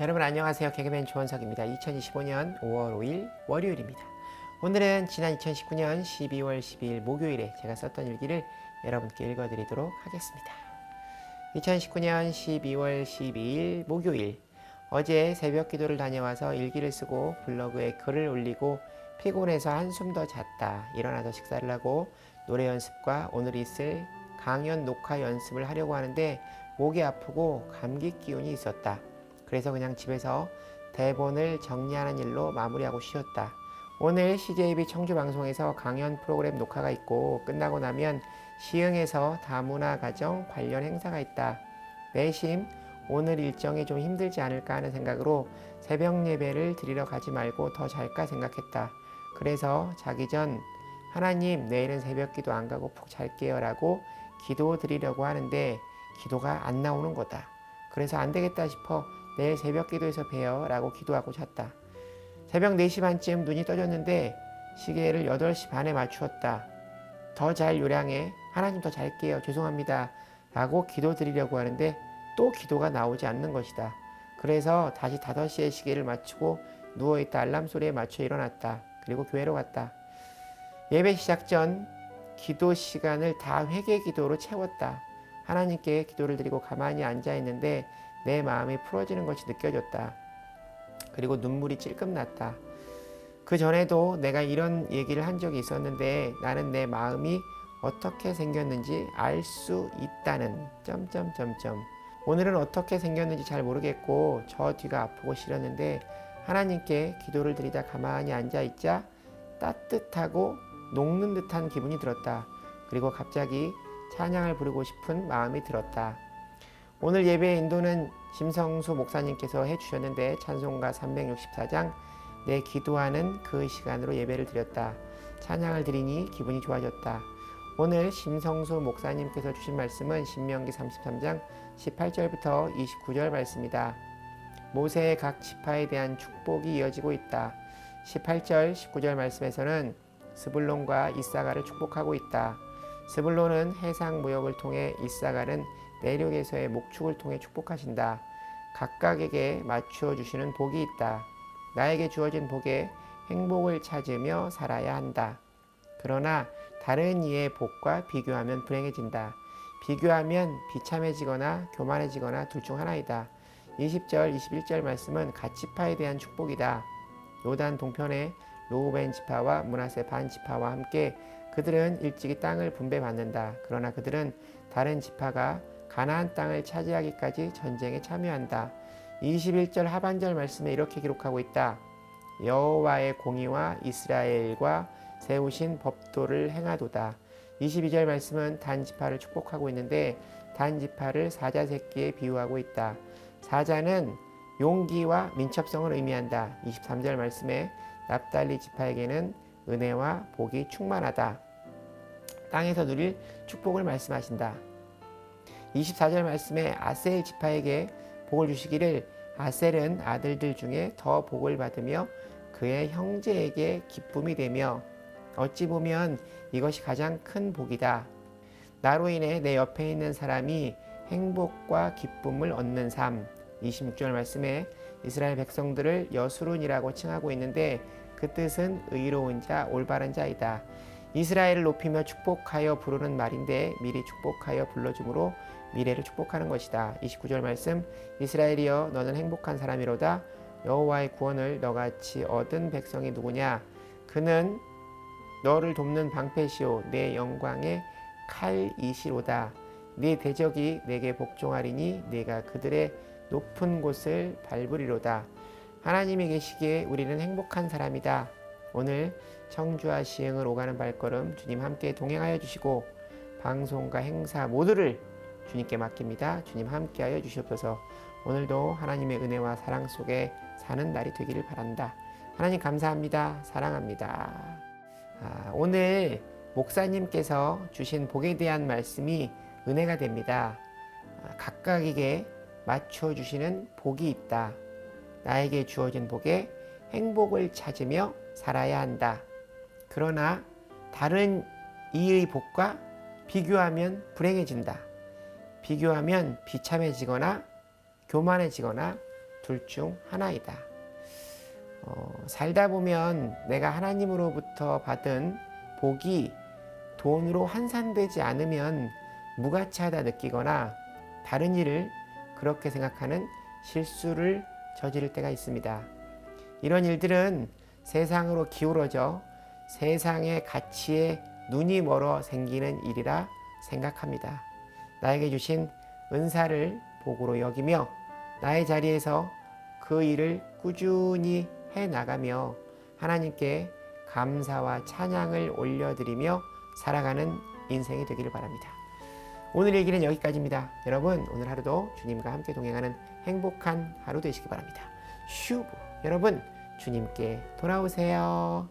여러분 안녕하세요. 개그맨 조원석입니다. 2025년 5월 5일 월요일입니다. 오늘은 지난 2019년 12월 12일 목요일에 제가 썼던 일기를 여러분께 읽어드리도록 하겠습니다. 2019년 12월 12일 목요일 어제 새벽 기도를 다녀와서 일기를 쓰고 블로그에 글을 올리고 피곤해서 한숨 더 잤다. 일어나서 식사를 하고 노래 연습과 오늘 있을 강연 녹화 연습을 하려고 하는데 목이 아프고 감기 기운이 있었다. 그래서 그냥 집에서 대본을 정리하는 일로 마무리하고 쉬었다. 오늘 CJB 청주 방송에서 강연 프로그램 녹화가 있고 끝나고 나면 시흥에서 다문화 가정 관련 행사가 있다. 내심 오늘 일정이 좀 힘들지 않을까 하는 생각으로 새벽 예배를 드리러 가지 말고 더 잘까 생각했다. 그래서 자기 전 하나님 내일은 새벽 기도 안 가고 푹 잘게요 라고 기도 드리려고 하는데 기도가 안 나오는 거다. 그래서 안 되겠다 싶어 내일 새벽 기도에서 봬요 라고 기도하고 잤다. 새벽 4시 반쯤 눈이 떠졌는데 시계를 8시 반에 맞추었다. 더 잘 요량해 하나님 더 잘게요 죄송합니다 라고 기도 드리려고 하는데 또 기도가 나오지 않는 것이다. 그래서 다시 5시에 시계를 맞추고 누워있다 알람 소리에 맞춰 일어났다. 그리고 교회로 갔다. 예배 시작 전 기도 시간을 다 회개 기도로 채웠다. 하나님께 기도를 드리고 가만히 앉아 있는데 내 마음이 풀어지는 것이 느껴졌다. 그리고 눈물이 찔끔 났다. 그 전에도 내가 이런 얘기를 한 적이 있었는데 나는 내 마음이 어떻게 생겼는지 알 수 있다는 점점점점 오늘은 어떻게 생겼는지 잘 모르겠고 저 뒤가 아프고 싫었는데 하나님께 기도를 드리다 가만히 앉아 있자 따뜻하고 녹는 듯한 기분이 들었다. 그리고 갑자기 찬양을 부르고 싶은 마음이 들었다. 오늘 예배의 인도는 심성수 목사님께서 해주셨는데 찬송가 364장 내 기도하는 그 시간으로 예배를 드렸다. 찬양을 드리니 기분이 좋아졌다. 오늘 심성수 목사님께서 주신 말씀은 신명기 33장 18절부터 29절 말씀이다. 모세의 각 지파에 대한 축복이 이어지고 있다. 18절, 19절 말씀에서는 스불론과 이사가를 축복하고 있다. 스불론은 해상 무역을 통해 이사가는 내륙에서의 목축을 통해 축복하신다. 각각에게 맞추어 주시는 복이 있다. 나에게 주어진 복에 행복을 찾으며 살아야 한다. 그러나 다른 이의 복과 비교하면 불행해진다. 비교하면 비참해지거나 교만해지거나 둘 중 하나이다. 20절, 21절 말씀은 가치파에 대한 축복이다. 요단 동편의 로우벤 지파와 문하세 반 지파와 함께 그들은 일찍이 땅을 분배받는다. 그러나 그들은 다른 지파가 가나안 땅을 차지하기까지 전쟁에 참여한다. 21절 하반절 말씀에 이렇게 기록하고 있다. 여호와의 공의와 이스라엘과 세우신 법도를 행하도다. 22절 말씀은 단 지파를 축복하고 있는데 단 지파를 사자 새끼에 비유하고 있다. 사자는 용기와 민첩성을 의미한다. 23절 말씀에 납달리 지파에게는 은혜와 복이 충만하다. 땅에서 누릴 축복을 말씀하신다. 24절 말씀에 아셀 지파에게 복을 주시기를 아셀은 아들들 중에 더 복을 받으며 그의 형제에게 기쁨이 되며 어찌 보면 이것이 가장 큰 복이다. 나로 인해 내 옆에 있는 사람이 행복과 기쁨을 얻는 삶. 26절 말씀에 이스라엘 백성들을 여수룬이라고 칭하고 있는데 그 뜻은 의로운 자, 올바른 자이다. 이스라엘을 높이며 축복하여 부르는 말인데 미리 축복하여 불러줌으로 미래를 축복하는 것이다. 29절 말씀 이스라엘이여 너는 행복한 사람이로다. 여호와의 구원을 너같이 얻은 백성이 누구냐? 그는 너를 돕는 방패시오 내 영광의 칼이시로다. 네 대적이 내게 복종하리니 내가 그들의 높은 곳을 밟으리로다. 하나님이 계시기에 우리는 행복한 사람이다. 오늘 청주와 시흥을 오가는 발걸음 주님 함께 동행하여 주시고 방송과 행사 모두를 주님께 맡깁니다. 주님 함께하여 주시옵소서. 오늘도 하나님의 은혜와 사랑 속에 사는 날이 되기를 바란다. 하나님 감사합니다. 사랑합니다. 아, 오늘 목사님께서 주신 복에 대한 말씀이 은혜가 됩니다. 아, 각각에게 맞춰 주시는 복이 있다. 나에게 주어진 복에 행복을 찾으며 살아야 한다. 그러나 다른 이의 복과 비교하면 불행해진다. 비교하면 비참해지거나 교만해지거나 둘 중 하나이다. 어, 살다 보면 내가 하나님으로부터 받은 복이 돈으로 환산되지 않으면 무가치하다 느끼거나 다른 일을 그렇게 생각하는 실수를 저지를 때가 있습니다. 이런 일들은 세상으로 기울어져 세상의 가치에 눈이 멀어 생기는 일이라 생각합니다. 나에게 주신 은사를 복으로 여기며 나의 자리에서 그 일을 꾸준히 해 나가며 하나님께 감사와 찬양을 올려드리며 살아가는 인생이 되기를 바랍니다. 오늘 얘기는 여기까지입니다. 여러분 오늘 하루도 주님과 함께 동행하는 행복한 하루 되시기 바랍니다. 슈브 여러분 주님께 돌아오세요.